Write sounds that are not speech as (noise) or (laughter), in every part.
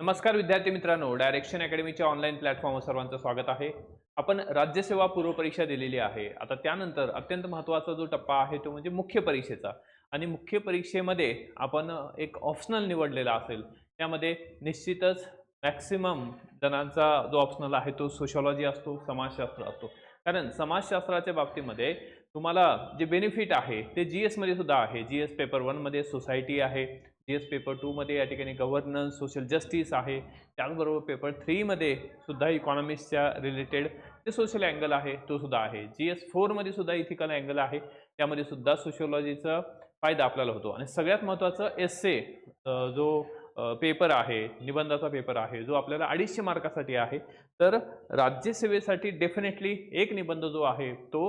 नमस्कार विद्यार्थी मित्रांनो डायरेक्शन अकॅडमीच्या ऑनलाईन प्लॅटफॉर्मवर सर्वांचं स्वागत आहे. आपण राज्यसेवा पूर्व परीक्षा दिलेली आहे. आता त्यानंतर अत्यंत महत्त्वाचा जो टप्पा आहे तो म्हणजे मुख्य परीक्षेचा. आणि मुख्य परीक्षेमध्ये आपण एक ऑप्शनल निवडलेला असेल. त्यामध्ये निश्चितच मॅक्सिमम जणांचा जो ऑप्शनल आहे तो सोशॉलॉजी असतो समाजशास्त्र असतो. कारण समाजशास्त्राच्या बाबतीमध्ये तुम्हाला जे बेनिफिट आहे ते जी एसमध्ये सुद्धा आहे. जी एस पेपर वनमध्ये सोसायटी आहे. जी एस पेपर टूमध्ये या ठिकाणी गव्हर्नन्स सोशल जस्टिस आहे. त्याचबरोबर पेपर थ्रीमध्ये सुद्धा इकॉनॉमिक्सच्या रिलेटेड जे सोशल अँगल आहे तो सुद्धा आहे. जी एस फोरमध्ये सुद्धा इथिकल अँगल आहे. त्यामध्ये सुद्धा सोशिओलॉजीचा फायदा आपल्याला होतो. आणि सगळ्यात महत्त्वाचं एस ए जो पेपर आहे निबंधाचा पेपर आहे जो आपल्याला अडीचशे मार्कासाठी आहे. तर राज्यसेवेसाठी डेफिनेटली एक निबंध जो आहे तो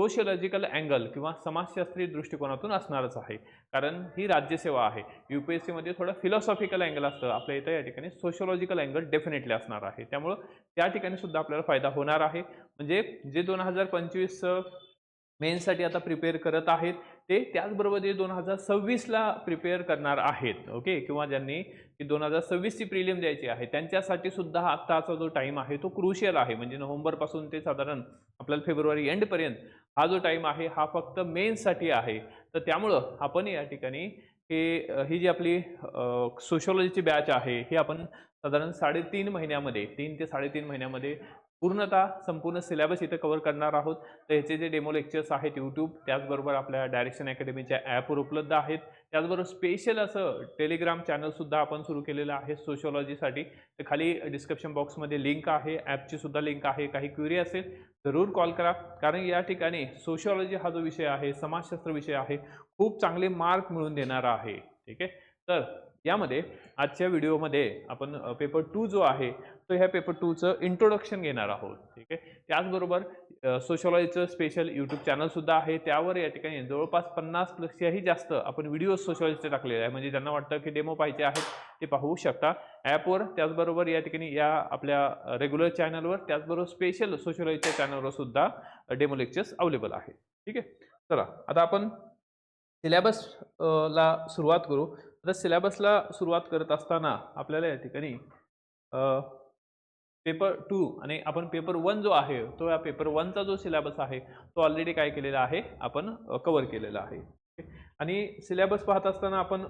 सोशियोलॉजिकल अँगल किंवा समाजशास्त्रीय दृष्टिकोनातून असणारच आहे. कारण ही राज्यसेवा आहे. यू पी एस सीमध्ये थोडं फिलॉसॉफिकल अँगल असतं. आपल्या इथं या ठिकाणी सोशियोलॉजिकल अँगल डेफिनेटली असणार आहे. त्यामुळं त्या ठिकाणी सुद्धा आपल्याला फायदा होणार आहे. म्हणजे जे दोन हजार पंचवीस मेन्ससाठी आता प्रिपेअर करत आहेत ते त्याचबरोबर जे दोन हजार सव्वीसला प्रिपेअर करणार आहेत ओके किंवा ज्यांनी की दोन हजार सव्वीसची प्रिलियम द्यायची आहे त्यांच्यासाठी सुद्धा आत्ताचा जो टाईम आहे तो क्रुशियल आहे. म्हणजे नोव्हेंबरपासून ते साधारण आपल्याला फेब्रुवारी एंडपर्यंत हा जो टाईम आहे हा फक्त मेन्ससाठी आहे. तर त्यामुळं आपण या ठिकाणी हे ही जी आपली सोशोलॉजीची बॅच आहे ही आपण साधारण साडेतीन महिन्यामध्ये तीन ते साडेतीन महिन्यामध्ये पूर्णतः संपूर्ण सिलेबस इथं कव्हर करणार आहोत. तर ह्याचे जे डेमो लेक्चर्स आहेत यूट्यूब त्याचबरोबर आपल्या डायरेक्शन अकॅडमीच्या ॲपवर उपलब्ध आहेत. त्याचबरोबर स्पेशल असं टेलिग्राम चॅनलसुद्धा आपण सुरू केलेलं आहे सोशोलॉजीसाठी तर खाली डिस्क्रिप्शन बॉक्समध्ये लिंक आहे ॲपची सुद्धा लिंक आहे. काही क्युरी असेल जरूर कॉल करा. कारण या ठिकाणी सोशोलॉजी हा जो विषय आहे समाजशास्त्र विषय आहे खूप चांगले मार्क मिळून देणारा आहे. ठीक आहे? तर यामध्ये आजच्या व्हिडिओमध्ये आपण पेपर टू जो आहे तो ह्या पेपर टूचं इंट्रोडक्शन घेणार आहोत ठीक आहे? त्याचबरोबर सोशॉलॉजीचं स्पेशल यूट्यूब चॅनलसुद्धा आहे. त्यावर या ठिकाणी जवळपास पन्नास प्लसच्याही जास्त आपण व्हिडिओ सोशॉलॉजीचे टाकलेले आहे म्हणजे ज्यांना वाटतं की डेमो पाहिजे आहेत ते पाहू शकता. ॲपवर त्याचबरोबर या ठिकाणी या आपल्या रेग्युलर चॅनलवर त्याचबरोबर स्पेशल सोशॉलॉजीच्या चॅनलवर सुद्धा डेमो लेक्चर्स अवेलेबल आहे ठीक आहे? चला आता आपण सिलेबस ला सुरुवात करू. आता सिलेबसला सुरुवात करत असताना आपल्याला या ठिकाणी पेपर टू आणि आपण पेपर वन जो आहे तो या पेपर वनचा जो सिलेबस आहे तो ऑलरेडी काय केलेला आहे आपण कवर केलेला आहे. आणि सिलेबस पाहत असताना आपण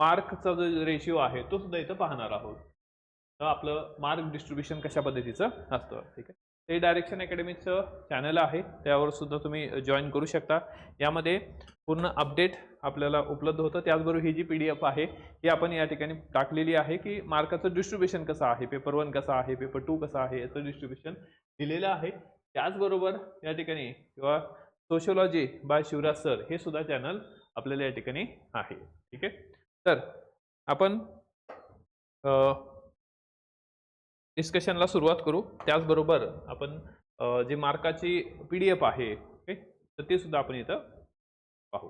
मार्कचा जो रेशिओ आहे तो सुद्धा इथं पाहणार आहोत. तर आपलं मार्क डिस्ट्रीब्युशन कशा पद्धतीचं असतं ठीक आहे? ते डायरेक्शन अकॅडमीचं चॅनल आहे. त्यावर सुद्धा तुम्ही जॉईन करू शकता. यामध्ये पूर्ण अपडेट आपल्याला उपलब्ध होतं. त्याचबरोबर ही जी पी डी एफ आहे ही आपण या ठिकाणी टाकलेली आहे की मार्काचं डिस्ट्रीब्युशन कसं आहे पेपर वन कसा आहे पेपर टू कसं आहे याचं डिस्ट्रीब्युशन दिलेलं आहे. त्याचबरोबर या ठिकाणी किंवा सोशोलॉजी बाय शिवराज सर हे सुद्धा चॅनल आपल्याला या ठिकाणी आहे. ठीक आहे? तर आपण डिस्कशनला सुरुवात करू. त्याचबरोबर आपण जे मार्काची पी डी एफ आहे ओके तर ते सुद्धा आपण इथं पाहू.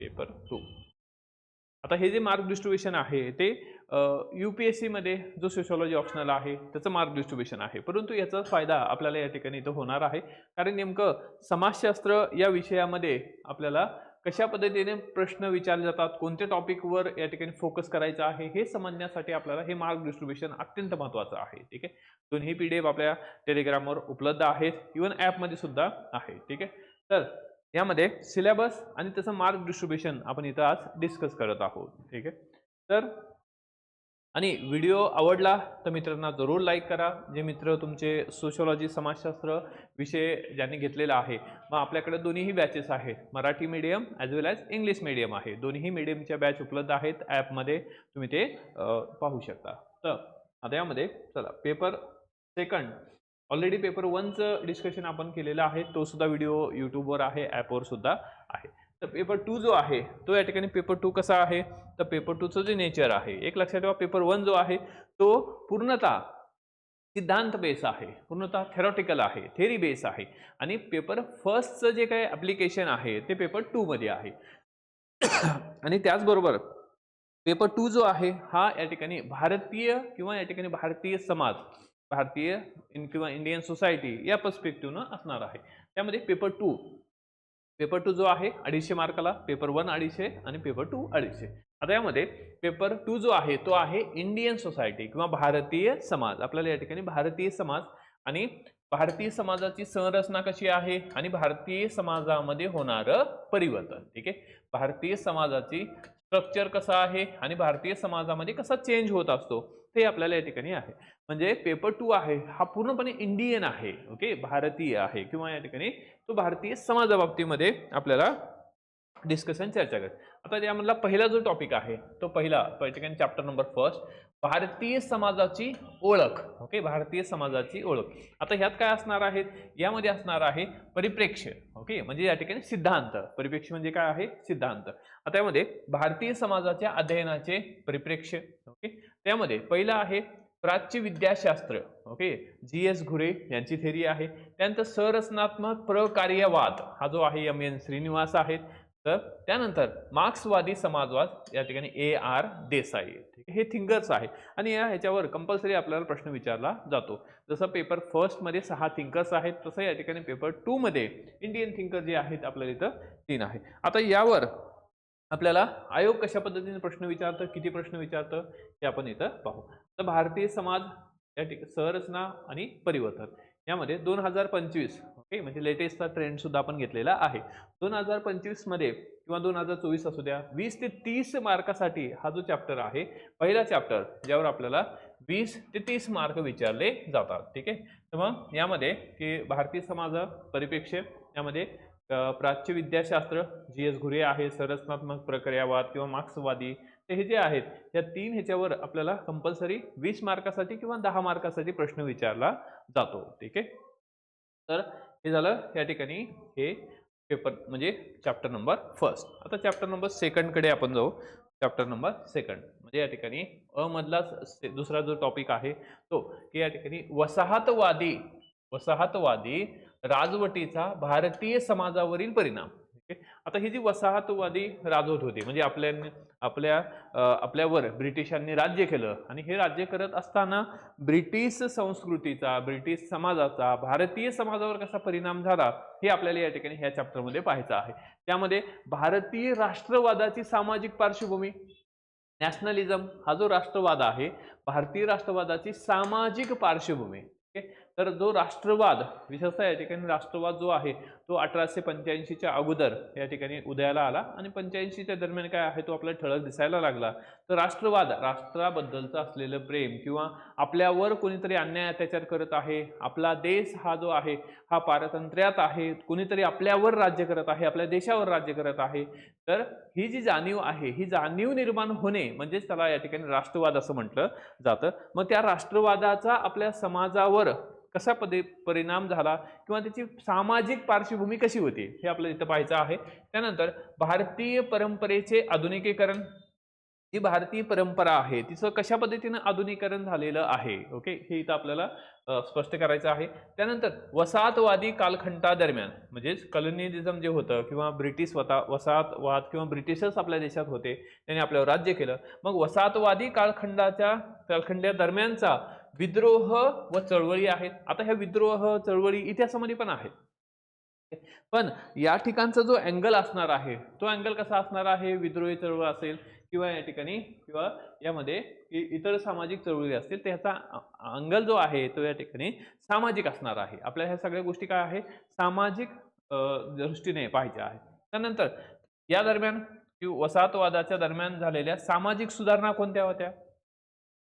पेपर टू आता हे जे मार्क डिस्ट्रीब्युशन आहे ते यू पी एस सीमध्ये जो सोशॉलॉजी ऑप्शनल आहे त्याचं मार्क डिस्ट्रीब्युशन आहे. परंतु याचा फायदा आपल्याला या ठिकाणी इथं होणार आहे. कारण नेमकं समाजशास्त्र या विषयामध्ये आपल्याला कशा पद्धतीने प्रश्न विचारले जातात कोणत्या टॉपिकवर या ठिकाणी फोकस करायचं आहे हे समजण्यासाठी आपल्याला हे मार्क डिस्ट्रीब्युशन अत्यंत महत्त्वाचं आहे ठीक आहे? दोन्ही पी डी एफ आपल्या टेलिग्रामवर उपलब्ध आहेत इवन ॲपमध्ये सुद्धा आहे ठीक आहे? तर यामध्ये सिलेबस आणि त्याचं मार्क डिस्ट्रीब्युशन आपण इथं आज डिस्कस करत आहोत ठीक आहे? तर आणि व्हिडिओ आवडला तर मित्रांना जरूर लाईक करा. जे मित्र तुमचे सोशोलॉजी समाजशास्त्र विषय ज्यांनी घेतलेला आहे मग आपल्याकडे दोन्हीही बॅचेस आहेत. Marathi medium as well as English medium आहे. दोन्ही मीडियमच्या बॅच उपलब्ध आहेत. ॲपमध्ये तुम्ही ते पाहू शकता. तर आता यामध्ये चला. पेपर सेकंड ऑलरेडी पेपर वनचं डिस्कशन आपण केलेलं आहे. तो सुद्धा व्हिडिओ यूट्यूबवर आहे ॲपवर सुद्धा आहे. तर पेपर टू जो आहे तो या ठिकाणी पेपर टू कसा आहे? तर पेपर टूचं जे नेचर आहे एक लक्षात ठेवा पेपर वन जो आहे तो पूर्णतः सिद्धांत बेस आहे पूर्णतः थेरॉटिकल आहे थेरी बेस आहे. आणि पेपर फर्स्टचं जे काही ॲप्लिकेशन आहे ते पेपर टूमध्ये आहे. (coughs) आणि त्याचबरोबर पेपर टू जो आहे हा या ठिकाणी भारतीय किंवा या ठिकाणी भारतीय समाज भारतीय इन किंवा इंडियन सोसायटी या पर्स्पेक्टिव्हनं असणार आहे. त्यामध्ये पेपर टू पेपर टू जो आहे अडीचशे मार्काला पेपर वन अडीचशे आणि पेपर टू अडीचशे. आता यामध्ये पेपर टू जो आहे तो आहे इंडियन सोसायटी किंवा भारतीय समाज. आपल्याला या ठिकाणी भारतीय समाज आणि भारतीय समाजाची संरचना कशी आहे आणि भारतीय समाजामध्ये होणारं परिवर्तन ठीक आहे? भारतीय समाजाची स्ट्रक्चर कसं आहे आणि भारतीय समाजामध्ये कसा चेंज होत असतो ते आपल्याला या ठिकाणी आहे. म्हणजे पेपर टू आहे हा पूर्णपणे इंडियन आहे ओके भारतीय आहे किंवा या ठिकाणी तो भारतीय समाजाबाबतीमध्ये आपल्याला डिस्कशन चर्चा करत आता यामधला पहिला जो टॉपिक आहे तो पहिला तो या ठिकाणी चॅप्टर नंबर फर्स्ट भारतीय समाजाची ओळख. ओके भारतीय समाजाची ओळख. आता ह्यात काय असणार आहेत? यामध्ये असणार आहे परिप्रेक्ष्य. ओके म्हणजे या ठिकाणी सिद्धांत. परिप्रेक्ष्य म्हणजे काय आहे? सिद्धांत. आता यामध्ये भारतीय समाजाच्या अध्ययनाचे परिप्रेक्ष्य. ओके त्यामध्ये पहिलं आहे प्राच्य विद्याशास्त्र. ओके जी एस घुरे यांची थेरी आहे. त्यानंतर संरचनात्मक प्रकार्यवाद. हा जो आहे एम एन श्रीनिवास आहेत. तर त्यानंतर मार्क्सवादी समाजवाद या ठिकाणी ए आर देसाई. ठीक आहे? हे थिंकर्स आहे. आणि या ह्याच्यावर कंपल्सरी आपल्याला प्रश्न विचारला जातो. जसं पेपर फर्स्टमध्ये सहा थिंकर्स आहेत तसं या ठिकाणी पेपर टूमध्ये इंडियन थिंकर जे आहेत आपल्याला इथं तीन आहे. आता यावर आपल्याला आयोग कशा पद्धतीने प्रश्न विचारतं किती प्रश्न विचारतं हे आपण इथं पाहू. तर भारतीय समाज या ठिकाणी संरचना आणि परिवर्तन. यामध्ये दोन हजार पंचवीस ओके म्हणजे लेटेस्टचा ट्रेंड सुद्धा आपण घेतलेला आहे. दोन हजार पंचवीसमध्ये किंवा दोन हजार चोवीस असू द्या वीस ते तीस मार्कासाठी हा जो चॅप्टर आहे पहिला चॅप्टर ज्यावर आपल्याला वीस ते तीस मार्क विचारले जातात. ठीक आहे? तर मग यामध्ये की भारतीय समाज परिप्रेक्ष्य यामध्ये प्राच्य विद्याशास्त्र जी एस घुरे आहे संरचनात्मक प्रक्रियावाद किंवा मार्क्सवादी ते हे जे आहेत या तीन ह्याच्यावर आपल्याला कंपल्सरी वीस मार्कासाठी किंवा दहा मार्कासाठी प्रश्न विचारला जातो. ठीक आहे? तर हे झालं या ठिकाणी हे पेपर म्हणजे चॅप्टर नंबर फर्स्ट आता चॅप्टर नंबर सेकंडकडे आपण जाऊ. चॅप्टर नंबर सेकंड म्हणजे या ठिकाणी अ मधला से- दुसरा जो टॉपिक आहे तो की या ठिकाणी वसाहतवादी वसाहतवादी राजवटीचा भारतीय समाजावरील परिणाम. आता ही जी वसाहतवादी राजवट होती म्हणजे आपल्या आपल्या आपल्यावर ब्रिटिशांनी राज्य केलं आणि हे राज्य करत असताना ब्रिटिश संस्कृतीचा ब्रिटिश समाजाचा भारतीय समाजावर कसा परिणाम झाला हे आपल्याला या ठिकाणी ह्या चॅप्टरमध्ये पाहायचं आहे. त्यामध्ये भारतीय राष्ट्रवादाची सामाजिक पार्श्वभूमी नॅशनलिझम हा जो राष्ट्रवाद आहे भारतीय राष्ट्रवादाची सामाजिक पार्श्वभूमी तर जो राष्ट्रवाद विशेषतः या ठिकाणी राष्ट्रवाद जो आहे तो अठराशे पंच्याऐंशीच्या अगोदर या ठिकाणी उदयाला आला आणि पंच्याऐंशीच्या दरम्यान काय आहे तो आपल्याला ठळक दिसायला लागला. तर राष्ट्रवाद राष्ट्राबद्दलचं असलेलं प्रेम किंवा आपल्यावर कोणीतरी अन्याय अत्याचार करत आहे आपला देश हा जो आहे हा पारतंत्र्यात आहे कोणीतरी आपल्यावर राज्य करत आहे आपल्या देशावर राज्य करत आहे तर ही जी जाणीव आहे ही जाणीव निर्माण होणे म्हणजेच त्याला या ठिकाणी राष्ट्रवाद असं म्हटलं जातं. मग त्या राष्ट्रवादाचा आपल्या समाजावर कसा पदे परिणाम झाला किंवा त्याची सामाजिक पार्श्वभूमी कशी होती हे आपल्याला इथं पाहायचं आहे. त्यानंतर भारतीय परंपरेचे आधुनिकीकरण जी भारतीय परंपरा आहे तिचं कशा पद्धतीनं आधुनिकीकरण झालेलं आहे ओके? हे इथं आपल्याला स्पष्ट करायचं आहे. त्यानंतर वसाहतवादी कालखंडादरम्यान म्हणजेच कलोनियलिझम जे होतं किंवा ब्रिटिश वता वसाहतवाद किंवा ब्रिटिशच आपल्या देशात होते त्यांनी आपल्यावर राज्य केलं. मग वसाहतवादी कालखंडाच्या कालखंडादरम्यानचा विद्रोह व चळवळी आहेत. आता ह्या विद्रोह चळवळी इतिहासामध्ये पण आहेत. पण या ठिकाणचा जो अँगल असणार आहे तो अँगल कसा असणार आहे? विद्रोही चळवळ असेल किंवा या ठिकाणी किंवा यामध्ये इ- इतर सामाजिक चळवळी असतील त्याचा अंगल जो आहे तो या ठिकाणी सामाजिक असणार आहे. आपल्या ह्या सगळ्या गोष्टी काय आहे? सामाजिक दृष्टीने पाहिजे आहे त्यानंतर या दरम्यान वसाहतवादाच्या दरम्यान झालेल्या सामाजिक सुधारणा कोणत्या होत्या?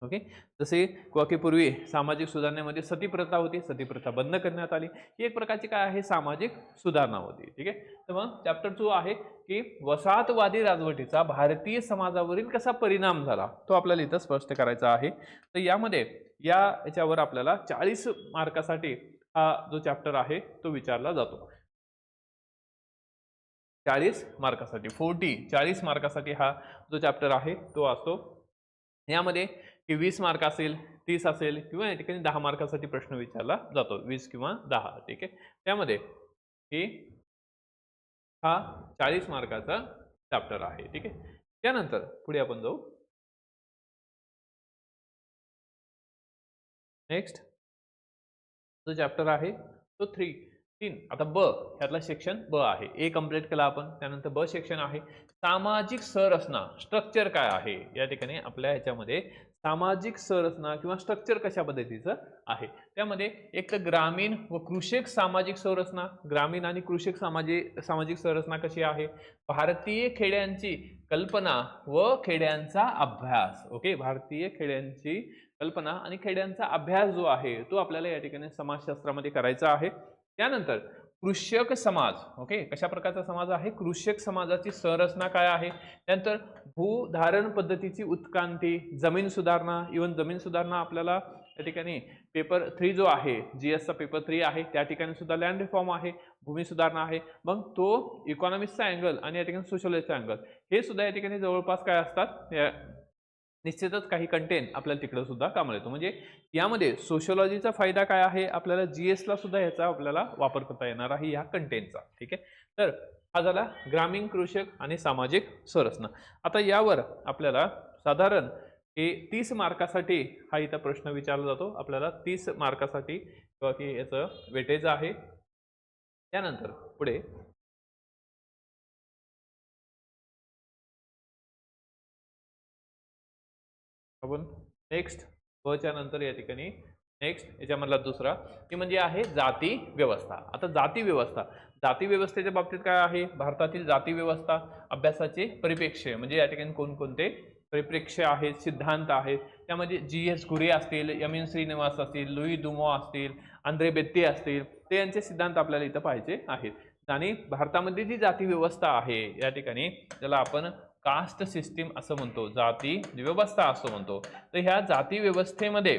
ओके? जसे क्वाकेपूर्वी सामाजिक सुधारणेमध्ये सतीप्रथा होती सतीप्रथा बंद करण्यात आली. ही एक प्रकारची काय आहे? सामाजिक सुधारणा होती. ठीक आहे? तर मग चॅप्टर टू आहे की वसाहतवादी राजवटीचा भारतीय समाजावरील कसा परिणाम झाला? तो आपल्याला इथं स्पष्ट करायचा आहे. तर यामध्ये या याच्यावर आपल्याला चाळीस मार्कासाठी हा जो चॅप्टर आहे तो विचारला जातो. चाळीस मार्कासाठी फोर्टी चाळीस मार्कासाठी हा जो चॅप्टर आहे तो असतो. यामध्ये की वीस मार्क असेल तीस असेल किंवा या ठिकाणी दहा मार्कासाठी प्रश्न विचारला जातो. वीस किंवा दहा ठीक आहे? त्यामध्ये ही हा चाळीस मार्काचा चॅप्टर आहे ठीक आहे? त्यानंतर पुढे आपण जाऊ. नेक्स्ट जो चॅप्टर आहे तो थ्री तीन. आता ब ह्यातला सेक्शन ब आहे. ए कंप्लीट केला आपण. त्यानंतर ब सेक्शन आहे. सामाजिक संरचना स्ट्रक्चर काय आहे? या ठिकाणी आपल्या ह्याच्यामध्ये सामाजिक संरचना किंवा स्ट्रक्चर कशा पद्धतीचं आहे? त्यामध्ये एक तर ग्रामीण व कृषक सामाजिक संरचना ग्रामीण आणि कृषक सामाजिक सामाजिक संरचना कशी आहे? भारतीय खेड्यांची कल्पना व खेड्यांचा अभ्यास ओके भारतीय खेड्यांची कल्पना आणि खेड्यांचा अभ्यास जो आहे तो आपल्याला या ठिकाणी समाजशास्त्रामध्ये करायचा आहे. त्यानंतर कृषक समाज ओके कशा प्रकारचा समाज आहे? कृषक समाजाची संरचना काय आहे? त्यानंतर भूधारण पद्धतीची उत्क्रांती जमीन सुधारणा इवन जमीन सुधारणा आपल्याला त्या ठिकाणी पेपर थ्री जो आहे जी एसचा पेपर थ्री आहे त्या ठिकाणी सुद्धा लँड रिफॉर्म आहे भूमी सुधारणा आहे. मग तो इकॉनॉमिक्सचा अँगल आणि या ठिकाणी सोशलॉजीचा अँगल हे सुद्धा या ठिकाणी जवळपास काय असतात? या- निश्चितच काही कंटेंट आपल्याला तिकडं सुद्धा कामाला येतो म्हणजे यामध्ये सोशोलॉजीचा फायदा काय आहे? आपल्याला जी एसला सुद्धा याचा आपल्याला वापर करता येणार आहे या कंटेंटचा ठीक आहे? तर हा झाला ग्रामीण कृषक आणि सामाजिक संरचना. आता यावर आपल्याला साधारण हे तीस मार्कासाठी हा इथं प्रश्न विचारला जातो. आपल्याला तीस मार्कासाठी किंवा की याचं वेटेज आहे. त्यानंतर पुढे आपण नेक्स्ट च्या नंतर या ठिकाणी नेक्स्ट याच्यामधला दुसरा ती म्हणजे आहे जाती व्यवस्था. आता जाती व्यवस्था. जाती व्यवस्थेच्या बाबतीत काय आहे? भारतातील जाती व्यवस्था अभ्यासाचे परिप्रेक्ष्य म्हणजे या ठिकाणी कोणकोणते परिप्रेक्ष्य आहेत सिद्धांत आहेत. त्यामध्ये जी एस गुरे असतील एम एन श्रीनिवास असतील लुई दुमो असतील आंध्रे बेत्ते असतील ते यांचे सिद्धांत आपल्याला इथं पाहिजे आहेत. आणि भारतामध्ये जी जाती व्यवस्था आहे या ठिकाणी ज्याला आपण कास्ट सिस्टीम असं म्हणतो जाती व्यवस्था असं म्हणतो. तर ह्या जाती व्यवस्थेमध्ये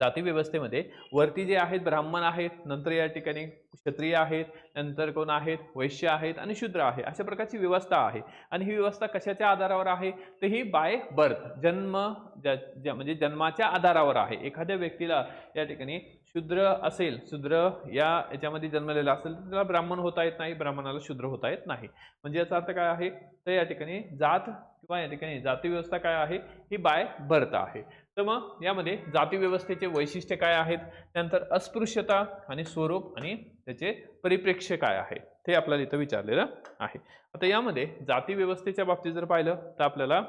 जाती व्यवस्थेमध्ये वरती जे आहेत ब्राह्मण आहेत नंतर या ठिकाणी क्षत्रिय आहेत नंतर कोण आहेत वैश्य आहेत आणि शूद्र आहे अशा प्रकारची व्यवस्था आहे. आणि ही व्यवस्था कशाच्या आधारावर आहे? तर ही बाय बर्थ जन्म म्हणजे जन्माच्या आधारावर आहे. एखाद्या व्यक्तीला या ठिकाणी शूद्र असेल शूद्र या याच्यामध्ये जन्मलेला असेल तर त्याला ब्राह्मण होता येत नाही ब्राह्मणाला शूद्र होता येत नाही. म्हणजे याचा अर्थ काय आहे? तर या ठिकाणी जात किंवा या ठिकाणी जाती व्यवस्था काय आहे? ही बाय भरत आहे. तर मग यामध्ये जाती व्यवस्थेचे वैशिष्ट्य काय आहेत? त्यानंतर अस्पृश्यता आणि स्वरूप आणि त्याचे परिप्रेक्ष्य काय आहे? ते आपल्याला इथं विचारलेलं आहे. आता यामध्ये जाती व्यवस्थेच्या बाबतीत जर पाहिलं तर आपल्याला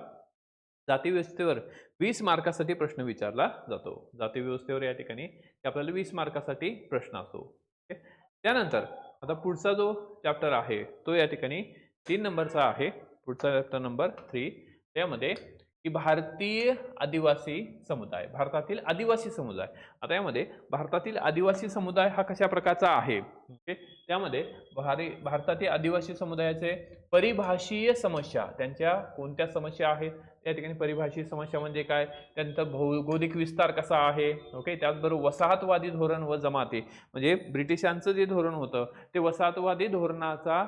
जाती व्यवस्थेवर वीस मार्कासाठी प्रश्न विचारला जातो. जाती व्यवस्थेवर या ठिकाणी आपल्याला वीस मार्कासाठी प्रश्न असतो. त्यानंतर आता पुढचा जो चॅप्टर आहे तो या ठिकाणी तीन नंबरचा आहे. पुढचा चॅप्टर नंबर थ्री त्यामध्ये की भारतीय आदिवासी समुदाय भारतातील आदिवासी समुदाय. आता यामध्ये भारतातील आदिवासी समुदाय हा कशा प्रकारचा आहे? ओके? त्यामध्ये भारी भारतातील आदिवासी समुदायाचे परिभाषीय समस्या त्यांच्या कोणत्या समस्या आहेत? त्या ठिकाणी परिभाषित समस्या म्हणजे काय? त्यानंतर भौगोलिक विस्तार कसा आहे? ओके त्याचबरोबर वसाहतवादी धोरण व जमाती. म्हणजे ब्रिटिशांचं जे धोरण होतं ते वसाहतवादी धोरणाचा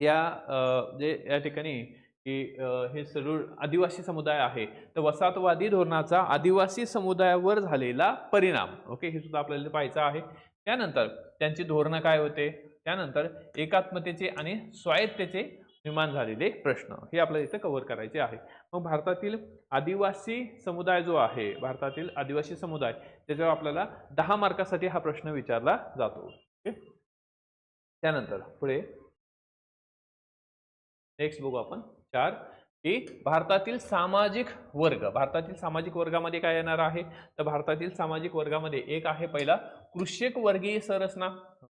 या जे या ठिकाणी की हे सरूळ आदिवासी समुदाय आहे. तर वसाहतवादी धोरणाचा आदिवासी समुदायावर झालेला परिणाम. ओके हे सुद्धा आपल्याला पाहायचं आहे. त्यानंतर त्यांची धोरणं काय होते? त्यानंतर एकात्मतेचे आणि स्वायत्तेचे निर्माण झालेले प्रश्न. हे आपल्याला इथं कव्हर करायचे आहे. मग भारतातील आदिवासी समुदाय जो आहे भारतातील आदिवासी समुदाय त्याच्यावर आपल्याला दहा मार्कासाठी हा प्रश्न विचारला जातो. ओके त्यानंतर पुढे नेक्स्ट बघू आपण. चार की भारतातील सामाजिक वर्ग भारतातील सामाजिक वर्गामध्ये काय येणार आहे? तर भारतातील सामाजिक वर्गामध्ये एक आहे पहिला कृषक वर्गीय संरचना.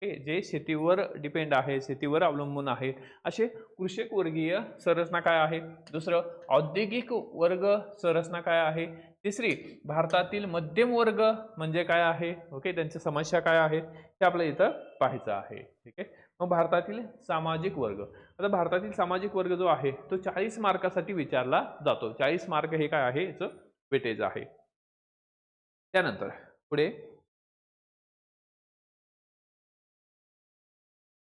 जे शेतीवर डिपेंड आहे शेतीवर अवलंबून आहे असे कृषक वर्गीय संरचना काय आहे? दुसरं औद्योगिक वर्ग संरचना काय आहे? तिसरी भारतातील मध्यम वर्ग म्हणजे काय आहे? ओके त्यांच्या समस्या काय आहेत? हे आपल्याला इथं पाहायचं आहे. ठीक आहे? मग भारतातील सामाजिक वर्ग. आता भारतातील सामाजिक वर्ग जो आहे तो चाळीस मार्कासाठी विचारला जातो. चाळीस मार्क हे काय आहे? याचं वेटेज आहे. त्यानंतर पुढे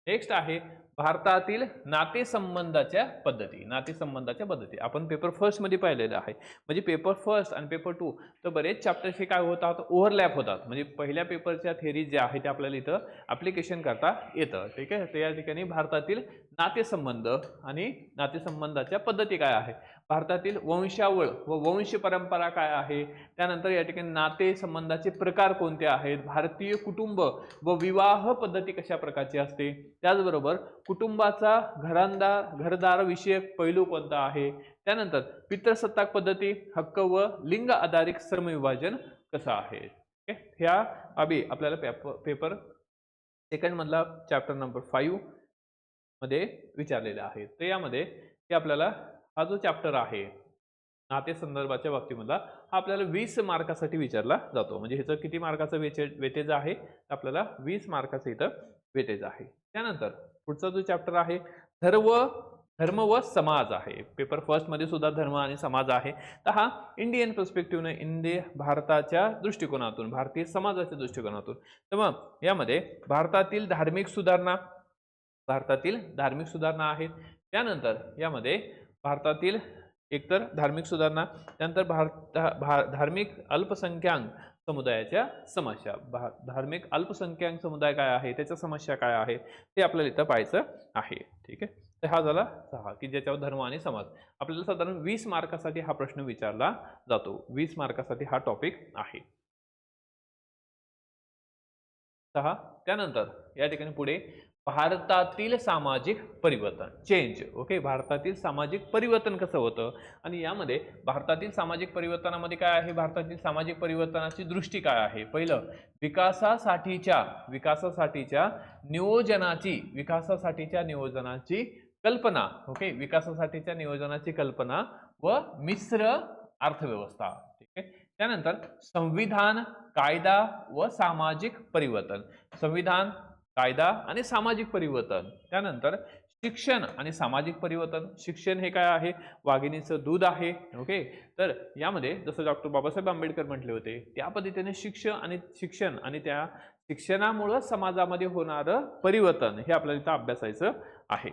नेक्स्ट आहे भारतातील नातेसंबंधाच्या पद्धती नातेसंबंधाच्या पद्धती. आपण पेपर फर्स्टमध्ये पाहिलेलं आहे. म्हणजे पेपर फर्स्ट आणि पेपर टू तर बरेच चॅप्टर्स हे काय होतात? ओव्हरलॅप होतात. म्हणजे पहिल्या पेपरच्या थेरी ज्या आहेत त्या आपल्याला इथं ॲप्लिकेशन करता येतं. ठीक आहे? तर या ठिकाणी भारतातील नातेसंबंध आणि नातेसंबंधाच्या पद्धती काय आहे? भारतातील वंशावळ व वंश परंपरा काय आहे? त्यानंतर या ठिकाणी नातेसंबंधाचे प्रकार कोणते आहेत? भारतीय कुटुंब व विवाह पद्धती कशा प्रकारची असते? त्याचबरोबर कुटुंबाचा घरांदार घरदार विषयक पैलू कोणता आहे? त्यानंतर पितृसत्ताक पद्धती हक्क व लिंग आधारित श्रमविभाजन कसं आहे? ह्या अभी आपल्याला पेपर पेपर सेकंड मधला चॅप्टर नंबर फाईव्हमध्ये विचारलेला आहे. तर यामध्ये हे आपल्याला हा जो चॅप्टर आहे नाते संदर्भाच्या बाबतीमधला हा आपल्याला वीस मार्कासाठी विचारला जातो. म्हणजे ह्याचं किती मार्काचं वेचे वेटेज आहे? आपल्याला वीस मार्काचं इथं वेटेज आहे. त्यानंतर पुढचा जो चॅप्टर आहे धर्म धर्म व समाज आहे. पेपर फर्स्टमध्ये सुद्धा धर्म आणि समाज आहे. तर हा इंडियन पर्स्पेक्टिव्हने इंडिया भारताच्या दृष्टिकोनातून भारतीय समाजाच्या दृष्टिकोनातून. तर मग यामध्ये भारतातील धार्मिक सुधारणा भारतातील धार्मिक सुधारणा आहेत. त्यानंतर यामध्ये भारतातील एकतर धार्मिक सुधारणा त्यानंतर भारत भा धार्मिक अल्पसंख्याक समुदायाच्या समस्या. भा धार्मिक अल्पसंख्याक समुदाय काय आहे? त्याच्या समस्या काय आहे? ते आपल्याला इथं पाहायचं आहे. ठीक आहे? तर हा झाला सहा की ज्याच्यावर धर्म आणि समाज. आपल्याला साधारण वीस मार्कासाठी हा प्रश्न विचारला जातो. वीस मार्कासाठी हा टॉपिक आहे. सहा त्यानंतर या ठिकाणी पुढे भारतातील सामाजिक परिवर्तन चेंज ओके भारतातील सामाजिक परिवर्तन कसं होतं? आणि यामध्ये भारतातील सामाजिक परिवर्तनामध्ये काय आहे? भारतातील सामाजिक परिवर्तनाची दृष्टी काय आहे? पहिलं विकासासाठीच्या विकासासाठीच्या नियोजनाची विकासासाठीच्या नियोजनाची कल्पना ओके विकासासाठीच्या नियोजनाची कल्पना व मिश्र अर्थव्यवस्था ठीक आहे त्यानंतर संविधान कायदा व सामाजिक परिवर्तन. संविधान कायदा आणि सामाजिक परिवर्तन. त्यानंतर शिक्षण आणि सामाजिक परिवर्तन. शिक्षण हे काय आहे? वाघिणीचं दूध आहे. ओके? तर यामध्ये जसं डॉक्टर बाबासाहेब आंबेडकर म्हटले होते त्या पद्धतीने शिक्षण आणि शिक्षण आणि त्या शिक्षणामुळं समाजामध्ये होणारं परिवर्तन हे आपल्याला इथं अभ्यासायचं आहे.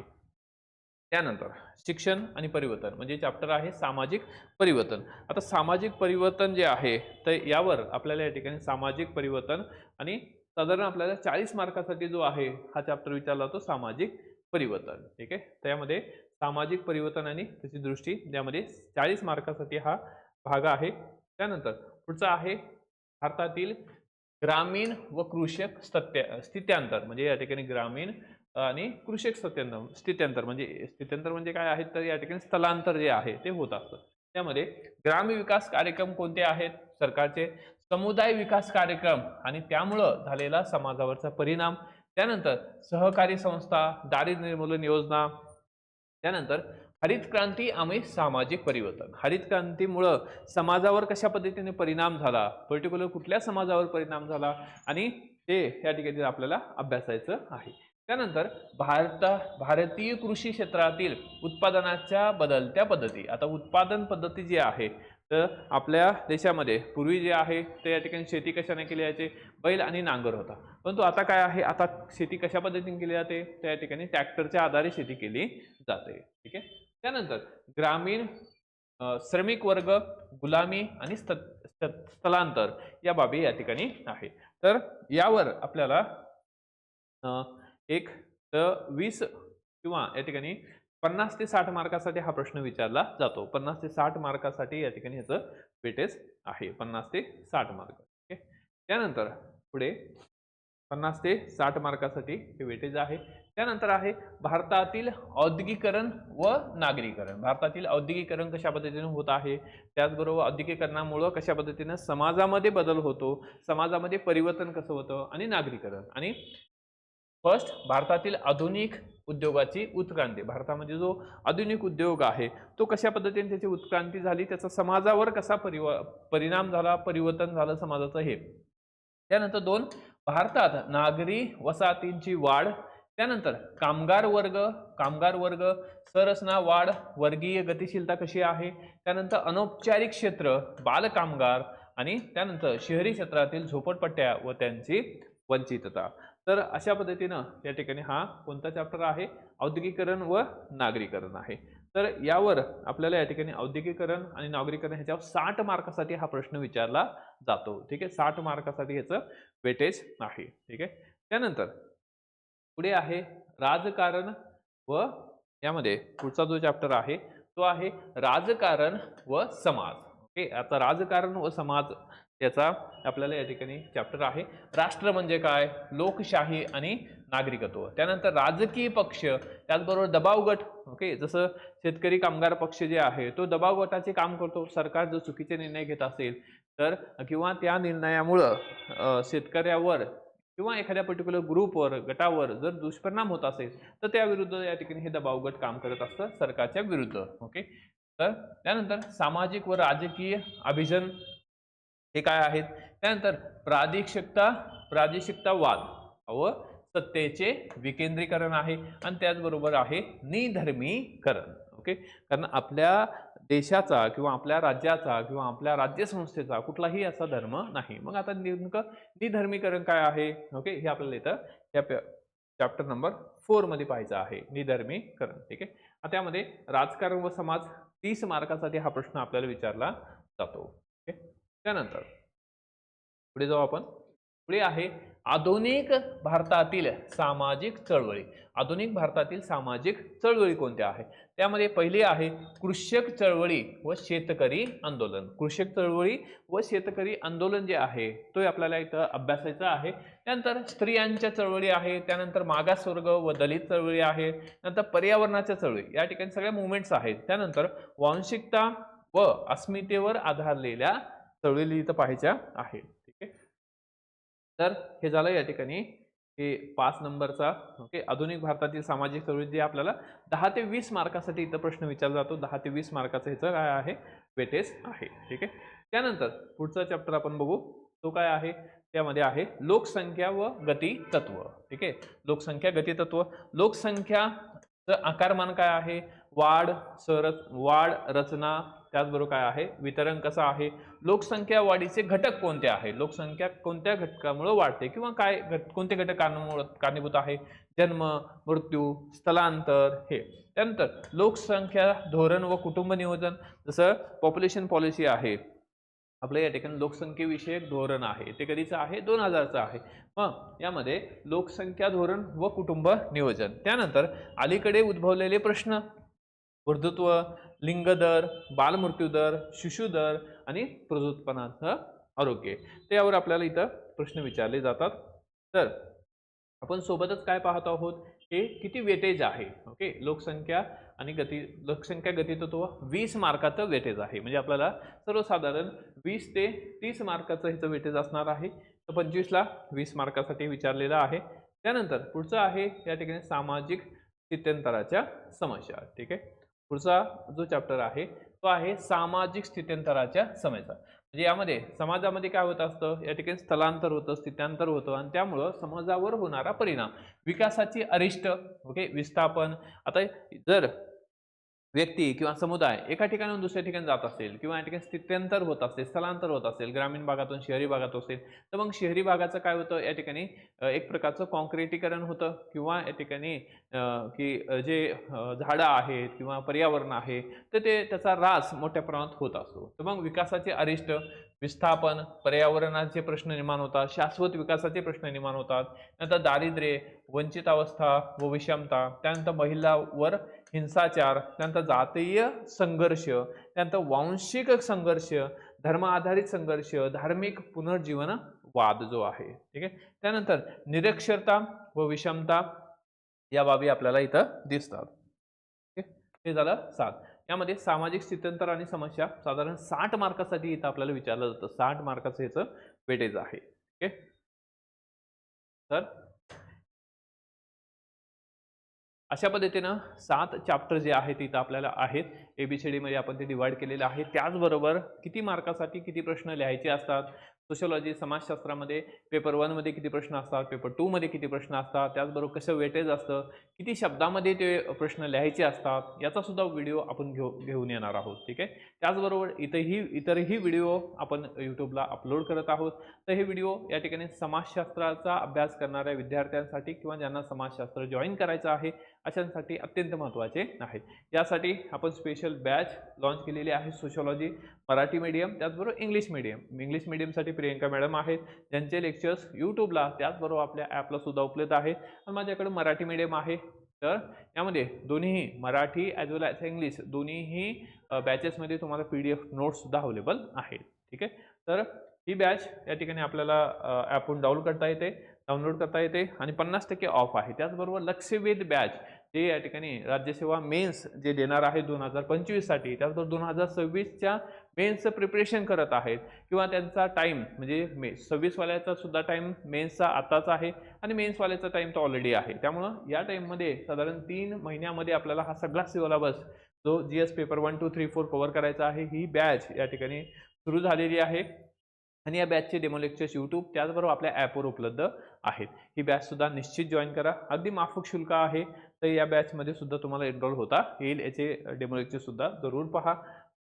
त्यानंतर शिक्षण आणि परिवर्तन म्हणजे चॅप्टर आहे सामाजिक परिवर्तन. आता सामाजिक परिवर्तन जे आहे तर यावर आपल्याला या ठिकाणी सामाजिक परिवर्तन आणि साधारण आपल्याला चाळीस मार्कासाठी जो आहे हा चॅप्टर विचारला जातो सामाजिक परिवर्तन. ठीक आहे? त्यामध्ये सामाजिक परिवर्तन आणि त्याची दृष्टी त्यामध्ये चाळीस मार्कासाठी हा भाग आहे. त्यानंतर पुढचा आहे भारतातील ग्रामीण व कृषक सत्य स्थित्यांतर. म्हणजे या ठिकाणी ग्रामीण आणि कृषक सत्यांतर स्थित्यंतर. म्हणजे स्थित्यंतर म्हणजे काय आहे तर या ठिकाणी स्थलांतर जे आहे ते होत असतं. त्यामध्ये ग्रामीण विकास कार्यक्रम कोणते आहेत? सरकारचे समुदाय विकास कार्यक्रम आणि त्यामुळं झालेला समाजावरचा परिणाम त्यानंतर सहकारी संस्था दारिद्र्य निर्मूलन योजना त्यानंतर हरित क्रांती आम्ही सामाजिक परिवर्तन. हरित क्रांतीमुळं समाजावर कशा पद्धतीने परिणाम झाला पर्टिक्युलर कुठल्या समाजावर परिणाम झाला आणि ते या ठिकाणी आपल्याला अभ्यासायचं आहे. त्यानंतर भारत भारतीय कृषी क्षेत्रातील उत्पादनाच्या बदलत्या पद्धती. आता उत्पादन पद्धती जी आहे तर आपल्या देशामध्ये पूर्वी जे आहे ते या ठिकाणी शेती कशाने केली जायचे? बैल आणि नांगर होता. परंतु आता काय आहे? आता शेती कशा पद्धतीने केली जाते? त्या ठिकाणी ट्रॅक्टरच्या आधारे शेती केली जाते. ठीक आहे? त्यानंतर ग्रामीण श्रमिक वर्ग गुलामी आणि स्त स्थलांतर या बाबी या ठिकाणी आहे. तर यावर आपल्याला एक वीस किंवा या ठिकाणी पन्नास ते साठ मार्कासाठी हा प्रश्न विचारला जातो. पन्नास ते साठ मार्कासाठी या ठिकाणी ह्याचं वेटेज आहे. पन्नास ते साठ मार्क. ओके? त्यानंतर पुढे पन्नास ते साठ मार्कासाठी हे वेटेज आहे. त्यानंतर आहे भारतातील औद्योगिकरण व नागरीकरण. भारतातील औद्योगिकरण कशा पद्धतीने होत आहे? त्याचबरोबर औद्योगिकरणामुळं कशा पद्धतीनं समाजामध्ये बदल होतो? समाजामध्ये परिवर्तन कसं होतं? आणि नागरीकरण. आणि फर्स्ट भारतातील आधुनिक उद्योगाची उत्क्रांती. भारतामध्ये जो आधुनिक उद्योग आहे तो कशा पद्धतीने त्याची उत्क्रांती झाली त्याचा समाजावर कसा परिव परिणाम झाला परिवर्तन झालं समाजाचं हे. त्यानंतर दोन भारतात नागरी वसाहतींची वाढ त्यानंतर कामगार वर्ग कामगार वर्ग संरचना वाढ वर्गीय गतिशीलता कशी आहे त्यानंतर अनौपचारिक क्षेत्र बालकामगार आणि त्यानंतर शहरी क्षेत्रातील झोपडपट्ट्या व त्यांची वंचितता. तर अशा पद्धतीनं या ठिकाणी हा कोणता चॅप्टर आहे? औद्योगिकरण व नागरीकरण आहे. तर यावर आपल्याला या ठिकाणी औद्योगिकरण आणि नागरीकरण ह्याच्यावर साठ मार्कासाठी हा प्रश्न विचारला जातो. ठीक आहे? साठ मार्कासाठी ह्याचं वेटेज आहे. ठीक आहे? त्यानंतर पुढे आहे राजकारण व यामध्ये पुढचा जो चॅप्टर आहे तो आहे राजकारण व समाज. ओके? आता राजकारण व समाज याचा आपल्याला या ठिकाणी चॅप्टर आहे. राष्ट्र म्हणजे काय? लोकशाही आणि नागरिकत्व. त्यानंतर राजकीय पक्ष त्याचबरोबर दबाव गट. ओके जसं शेतकरी कामगार पक्ष जे आहे तो दबाव गटाचे काम करतो. सरकार जर चुकीचे निर्णय घेत असेल तर किंवा त्या निर्णयामुळं शेतकऱ्यावर किंवा एखाद्या पर्टिक्युलर ग्रुपवर गटावर जर दुष्परिणाम होत असेल तर त्याविरुद्ध या ठिकाणी हे दबाव गट काम करत असतं सरकारच्या विरुद्ध. ओके तर त्यानंतर सामाजिक व राजकीय अभिजन हे काय आहेत? त्यानंतर प्रादेशिकता प्रादेशिकतावाद व सत्तेचे विकेंद्रीकरण आहे आणि त्याचबरोबर आहे निधर्मीकरण ओके? कारण आपल्या देशाचा किंवा आपल्या राज्याचा किंवा आपल्या राज्यसंस्थेचा कुठलाही असा धर्म नाही. मग आता नेमकं निधर्मीकरण काय आहे? ओके? हे आपल्याला इथं या चॅप्टर नंबर फोरमध्ये पाहायचं आहे. निधर्मीकरण ठीक आहे? आता त्यामध्ये राजकारण व समाज तीस मार्कासाठी हा प्रश्न आपल्याला विचारला जातो ओके? त्यानंतर पुढे जाऊ आपण. पुढे आहे आधुनिक भारतातील सामाजिक चळवळी. आधुनिक भारतातील सामाजिक चळवळी कोणत्या आहे त्यामध्ये पहिली आहे कृषक चळवळी व शेतकरी आंदोलन. कृषक चळवळी व शेतकरी आंदोलन जे आहे तो आपल्याला इथं अभ्यासायचं आहे. त्यानंतर स्त्रियांच्या चळवळी आहे त्यानंतर मागासवर्ग व दलित चळवळी आहे नंतर पर्यावरणाच्या चळवळी. या ठिकाणी सगळ्या मुवमेंट्स आहेत. त्यानंतर वांशिकता व अस्मितेवर आधारलेल्या चळवळी इथं पाहायच्या आहेत. ठीक आहे? तर हे झालं या ठिकाणी हे पाच नंबरचा ओके आधुनिक भारतातील सामाजिक चळवळी जे आपल्याला दहा ते वीस मार्कासाठी इथं प्रश्न विचारला जातो. दहा ते वीस मार्काचं ह्याचं काय आहे? वेटेज आहे. ठीक आहे? त्यानंतर पुढचा चॅप्टर आपण बघू. तो काय आहे? त्यामध्ये आहे लोकसंख्या व गती तत्व. ठीक आहे? लोकसंख्या गती तत्व. लोकसंख्याचं आकारमान काय आहे? वाढ सरच वाढ रचना त्याचबरोबर काय आहे? वितरण कसं आहे? लोकसंख्या वाढीचे घटक कोणते आहे? लोकसंख्या कोणत्या घटकामुळे वाढते किंवा काय घट कोणते घटक कारणामुळे कारणीभूत आहे? जन्म मृत्यू स्थलांतर हे. त्यानंतर लोकसंख्या धोरण व कुटुंब नियोजन जसं पॉप्युलेशन पॉलिसी आहे. आपलं या ठिकाणी लोकसंख्येविषयक धोरण आहे. ते कधीचं आहे? दोन हजारचं आहे. मग यामध्ये लोकसंख्या धोरण व कुटुंब नियोजन. त्यानंतर अलीकडे उद्भवलेले प्रश्न. वृद्धत्व लिंगदर बालमृत्यूदर शिशुदर आणि प्रजोत्पन्नाचं आरोग्य. त्यावर आपल्याला इथं प्रश्न विचारले जातात. तर आपण सोबतच काय पाहत आहोत? हे किती वेटेज आहे? ओके? लोकसंख्या आणि गती लोकसंख्या गतितत्व वीस मार्काचं वेटेज आहे. म्हणजे आपल्याला सर्वसाधारण वीस ते तीस मार्काचं ह्याचं वेटेज असणार आहे. तर पंचवीसला वीस मार्कासाठी विचारलेलं आहे. त्यानंतर पुढचं आहे या ठिकाणी सामाजिक स्थित्यंतराच्या समस्या. ठीक आहे? पुढचा जो चॅप्टर आहे तो आहे सामाजिक स्थित्यंतराच्या समस्या म्हणजे यामध्ये समाजामध्ये काय होत असतं? या ठिकाणी स्थलांतर होतं स्थित्यांतर होतं आणि त्यामुळं समाजावर होणारा परिणाम. विकासाची अरिष्ट ओके विस्थापन. आता जर व्यक्ती किंवा समुदाय एका ठिकाणाहून दुसऱ्या ठिकाणी जात असेल किंवा या ठिकाणी स्थित्यंतर होत असेल स्थलांतर होत असेल ग्रामीण भागातून शहरी भागात असेल तर मग शहरी भागाचं काय होतं? या ठिकाणी एक प्रकारचं कॉन्क्रिटीकरण होतं किंवा या ठिकाणी की जे झाडं आहेत किंवा पर्यावरण आहे तर ते त्याचा ऱ्हास मोठ्या प्रमाणात होत असतो. तर मग विकासाचे अरिष्ट विस्थापन पर्यावरणाचे प्रश्न निर्माण होतात शाश्वत विकासाचे प्रश्न निर्माण होतात नंतर दारिद्र्य वंचित अवस्था व विषमता त्यानंतर महिलावर हिंसाचार त्यानंतर जातीय संघर्ष त्यानंतर वांशिक संघर्ष धर्म आधारित संघर्ष धार्मिक पुनर्जीवन वाद जो आहे ठीक आहे? त्यानंतर निरक्षरता व विषमता या बाबी आपल्याला इथं दिसतात ठीक हे झालं सात. यामध्ये सामाजिक स्थित्यंतर आणि समस्या साधारण साठ मार्कासाठी इथं आपल्याला विचारलं जातं. साठ मार्काचं ह्याचं वेटेज आहे ठीक तर अशा पद्धतीनं सात चॅप्टर जे आहेत तिथं आपल्याला आहेत. ए बी सी डीमध्ये आपण ते डिवाइड केलेलं आहे. त्याचबरोबर किती मार्कासाठी किती प्रश्न लिहायचे असतात? सोशलॉजी समाजशास्त्रामध्ये पेपर वनमध्ये किती प्रश्न असतात? पेपर टूमध्ये किती प्रश्न असतात? त्याचबरोबर कसं वेटेज असतं? किती शब्दामध्ये ते प्रश्न लिहायचे असतात? याचासुद्धा व्हिडिओ आपण घेऊ घेऊन येणार आहोत ठीक आहे? त्याचबरोबर इथंही इतरही व्हिडिओ आपण यूट्यूबला अपलोड करत आहोत. तर हे व्हिडिओ या ठिकाणी समाजशास्त्राचा अभ्यास करणाऱ्या विद्यार्थ्यांसाठी किंवा ज्यांना समाजशास्त्र जॉईन करायचं आहे अशांसाठी अत्यंत महत्त्वाचे आहेत. यासाठी आपण स्पेशल बॅच लॉन्च केलेली आहे सोशॉलॉजी मराठी मीडियम त्याचबरोबर इंग्लिश मीडियम इंग्लिश मीडियमसाठी प्रियंका मॅडम आहेत. ज्यांचे लेक्चर्स यूट्यूबला त्याचबरोबर आपल्या ॲपला सुद्धा उपलब्ध आहेत. आणि माझ्याकडे मराठी मीडियम आहे. तर यामध्ये दोन्हीही Marathi as well as English दोन्हीही बॅचेसमध्ये तुम्हाला पी डी एफ नोट्ससुद्धा अवेलेबल आहेत. ठीक आहे? तर ही बॅच या ठिकाणी आपल्याला ॲपहून डाउनलोड करता येते. डाउनलोड करता येते. आणि पन्नास टक्के ऑफ आहे. त्याचबरोबर लक्षवेध बॅच जे या ठिकाणी राज्यसेवा मेन्स जे देणार आहे दोन हजार पंचवीससाठी त्याचबरोबर दोन हजार सव्वीसच्या मेन्सचं प्रिपरेशन करत आहेत. किंवा त्यांचा टाईम म्हणजे मे सव्वीसवाल्याचा सुद्धा टाईम मेन्सचा आताच आहे आणि मेन्सवाल्याचा टाईम तो ऑलरेडी आहे. त्यामुळं या टाईममध्ये साधारण तीन महिन्यामध्ये आपल्याला हा सगळा सिलेबस जो G S paper one two three four cover करायचा आहे ही बॅच या ठिकाणी सुरू झालेली आहे. आणि या बॅचचे डेमो लेक्चर्स यूट्यूब त्याचबरोबर आपल्या ॲपवर उपलब्ध आहेत. ही बॅचसुद्धा निश्चित जॉईन करा. अगदी माफक शुल्क आहे. तर या बॅचमध्ये सुद्धा तुम्हाला एनरोल होता. येईल याचे डेमोलेक्चर सुद्धा. जरूर पहा.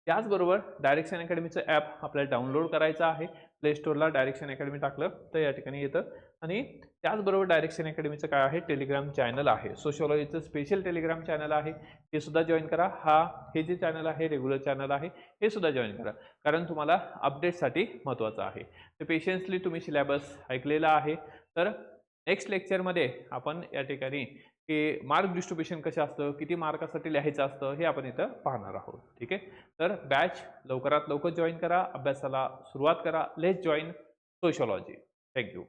त्याचबरोबर डायरेक्शन अकॅडमीचं ॲप आपल्याला डाउनलोड करायचं आहे. प्ले स्टोरला डायरेक्शन अकॅडमी टाकलं तर या ठिकाणी येतं. आणि त्याचबरोबर डायरेक्शन अकॅडमीचं काय आहे? टेलिग्राम चॅनल आहे. सोशोलॉजीचं स्पेशल टेलिग्राम चॅनल आहे. ते सुद्धा जॉईन करा. हा हे जे चॅनल आहे रेग्युलर चॅनल आहे हे सुद्धा जॉईन करा. कारण तुम्हाला अपडेटसाठी महत्त्वाचं आहे. तर पेशन्सली तुम्ही सिलेबस ऐकलेला आहे. तर नेक्स्ट लेक्चरमध्ये आपण या ठिकाणी की मार्क डिस्ट्रीब्युशन कसे असतं किती मार्कासाठी लिहायचं असतं हे आपण इथं पाहणार आहोत. ठीक आहे? तर बॅच लवकरात लवकर जॉईन करा अभ्यासाला सुरुवात करा लेस जॉईन सोशोलॉजी थँक्यू